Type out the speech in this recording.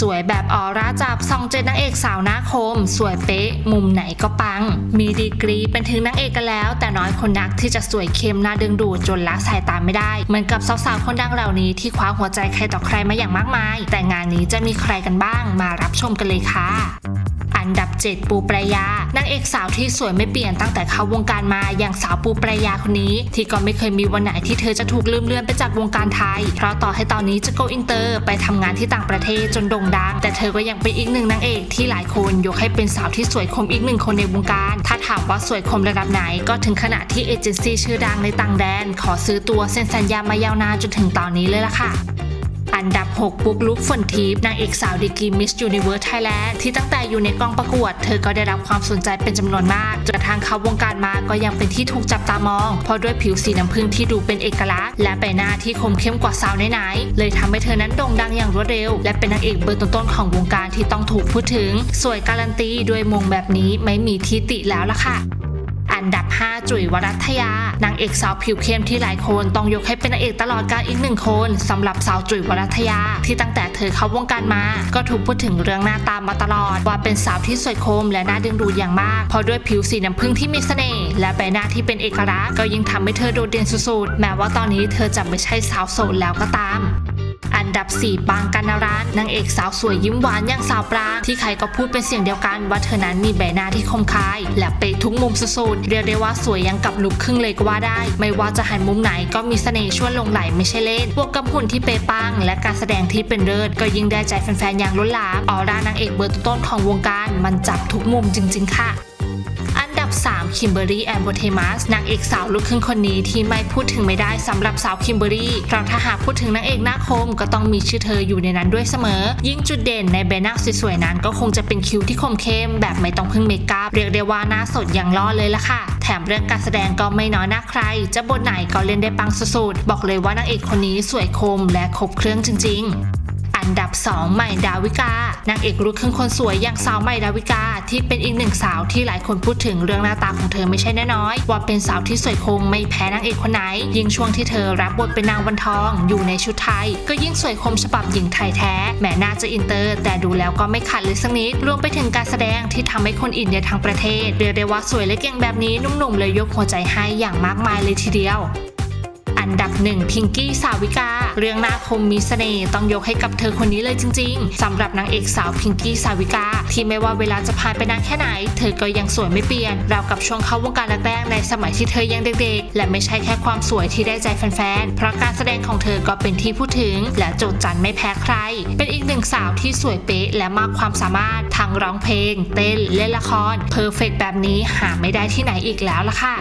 สวยแบบออร่าจับซองเจนนางเอกสาวหน้าคม สวยเป๊ะ มุมไหนก็ปัง มีดีกรีเป็นถึงนางเอกกันแล้ว แต่น้อยคนนักที่จะสวยเข้มน่าดึงดูดจนละสายตาไม่ได้ เหมือนกับสาวๆคนดังเหล่านี้ที่คว้าหัวใจใครต่อใครมาอย่างมากมาย แต่งานนี้จะมีใครกันบ้างมารับชมกันเลยค่ะ นดับ 7 ปูปรายานางเอกสาวที่สวยไม่เปลี่ยนตั้งแต่เข้าวงการมาอย่างสาวปูปรายาคนนี้ ที่ก็ไม่เคยมีวันไหนที่เธอจะถูกลืมเลือนไปจากวงการไทย เพราะต่อให้ตอนนี้จะโกอินเตอร์ไปทำงานที่ต่างประเทศจนโด่งดัง แต่เธอก็ยังเป็นอีกหนึ่งนางเอกที่หลายคนยกให้เป็นสาวที่สวยคมอีกหนึ่งคนในวงการ ถ้าถามว่าสวยคมระดับไหนก็ถึงขนาดที่เอเจนซี่ชื่อดังในต่างแดน ขอซื้อตัวเซ็นสัญญามายาวนานจนถึงตอนนี้เลยล่ะค่ะ อันดับ6ปุ๊กลุกฝนทิพย์นางเอกสาวดีกรีมิสยูนิเวิร์สไทยแลนด์ที่ตั้งแต่อยู่ในกองประกวด เธอก็ได้รับความสนใจเป็นจำนวนมากจนกระทั่งเข้าวงการมาก็ยังเป็นที่ถูกจับตามอง เพราะด้วยผิวสีน้ำผึ้งที่ดูเป็นเอกลักษณ์ และใบหน้าที่คมเข้มกว่าสาวไหนๆเลยทำให้เธอนั้นโด่งดังอย่างรวดเร็ว และเป็นนางเอกเบอร์ต้นๆของวงการที่ต้องถูกพูดถึง สวยการันตีด้วยมงแบบนี้ไม่มีทิติแล้วล่ะค่ะ อันดับ 5 จุ๋ยวรัตยานางเอกสาวผิวเข้มที่หลายคนต้องยกให้เป็นนางเอกตลอดกาลอีกหนึ่งคนสำหรับสาวจุ๋ยวรัตยา ที่ตั้งแต่เธอเข้าวงการมา ก็ถูกพูดถึงเรื่องหน้าตามาตลอด ว่าเป็นสาวที่สวยคมและน่าดึงดูดอย่างมากเพราะด้วยผิวสีน้ำผึ้งที่มีเสน่ห์และใบหน้าที่เป็นเอกลักษณ์ก็ยิ่งทำให้เธอโดดเด่นสุดๆแม้ว่าตอนนี้เธอจะไม่ใช่สาวโสดแล้วก็ตาม ดับ 4 ปางกันนารัตน์นางเอกสาวสวยยิ้มหวานอย่างสาวปราง ที่ใครก็พูดเป็นเสียงเดียวกันว่าเธอนั้นมีใบหน้าที่คมคาย และเป๊ะทุกมุมสุดๆเรียกได้ว่าสวยยังกับลูกครึ่งเลยก็ว่าได้ ไม่ว่าจะหันมุมไหนก็มีเสน่ห์ชวนหลงไหลไม่ใช่เล่นบวกกับหุ่นที่เป๊ะปัง และการแสดงที่เป็นเลิศก็ยิ่งได้ใจแฟนๆอย่างล้นหลามออร่านางเอกเบอร์ต้นของวงการ มันจับทุกมุมจริง ๆ ค่ะ 3คิมเบอรี่แอนโบเทมัสนางเอกสาวลูกครึ่งคนนี้ที่ไม่พูดถึงไม่ได้สำหรับสาวคิมเบอรี่เพราะถ้าหากพูดถึงนางเอกหน้าคมก็ต้องมีชื่อเธออยู่ในนั้นด้วยเสมอ ยิ่งจุดเด่นในใบหน้าสวยๆนั้นก็คงจะเป็นคิ้วที่คมเข้มแบบไม่ต้องพึ่งเมคอัพเรียกได้ว่าหน้าสดอย่างล่อเลยละค่ะ แถมเรื่องการแสดงก็ไม่น้อยหน้าใคร จะบทไหนก็เล่นได้ปังสุดๆบอกเลยว่านางเอกคนนี้สวยคมและครบเครื่องจริง ๆ นดับ 2 ใหม่ดาวิกานางเอกลูกครึ่งคนสวยอย่างสาวใหม่ดาวิกา ที่เป็นอีกหนึ่งสาวที่หลายคนพูดถึงเรื่องหน้าตาของเธอไม่ใช่น้อยว่าเป็นสาวที่สวยคมไม่แพ้นางเอกคนไหน ยิ่งช่วงที่เธอรับบทเป็นนางวันทอง อยู่ในชุดไทย ก็ยิ่งสวยคมฉบับหญิงไทยแท้แม้น่าจะอินเตอร์ แต่ดูแล้วก็ไม่ขัดเลยสักนิดรวมไปถึงการแสดงที่ทำให้คนอินในทั้งประเทศเรียกได้ว่าสวยและเก่งแบบนี้หนุ่มๆเลยยกหัวใจให้อย่างมากมายเลยทีเดียว นดับหนึ่งพิงกี้สาวิกา เรื่องหน้าคมมีเสน่ห์ต้องยกให้กับเธอคนนี้เลยจริง ๆสำหรับนางเอกสาวพิงกี้สาวิกา ที่ไม่ว่าเวลาจะผ่านไปนานแค่ไหน เธอก็ยังสวยไม่เปลี่ยนราวกับช่วงเข้าวงการแรกๆในสมัยที่เธอยังเด็กๆ และไม่ใช่แค่ความสวยที่ได้ใจแฟนๆเพราะการแสดงของเธอก็เป็นที่พูดถึง และโจดจันไม่แพ้ใคร เป็นอีกหนึ่งสาวที่สวยเป๊ะและมากความสามารถทั้งร้องเพลง เต้นเล่นละครเพอร์เฟกแบบนี้หาไม่ได้ที่ไหนอีกแล้วล่ะค่ะ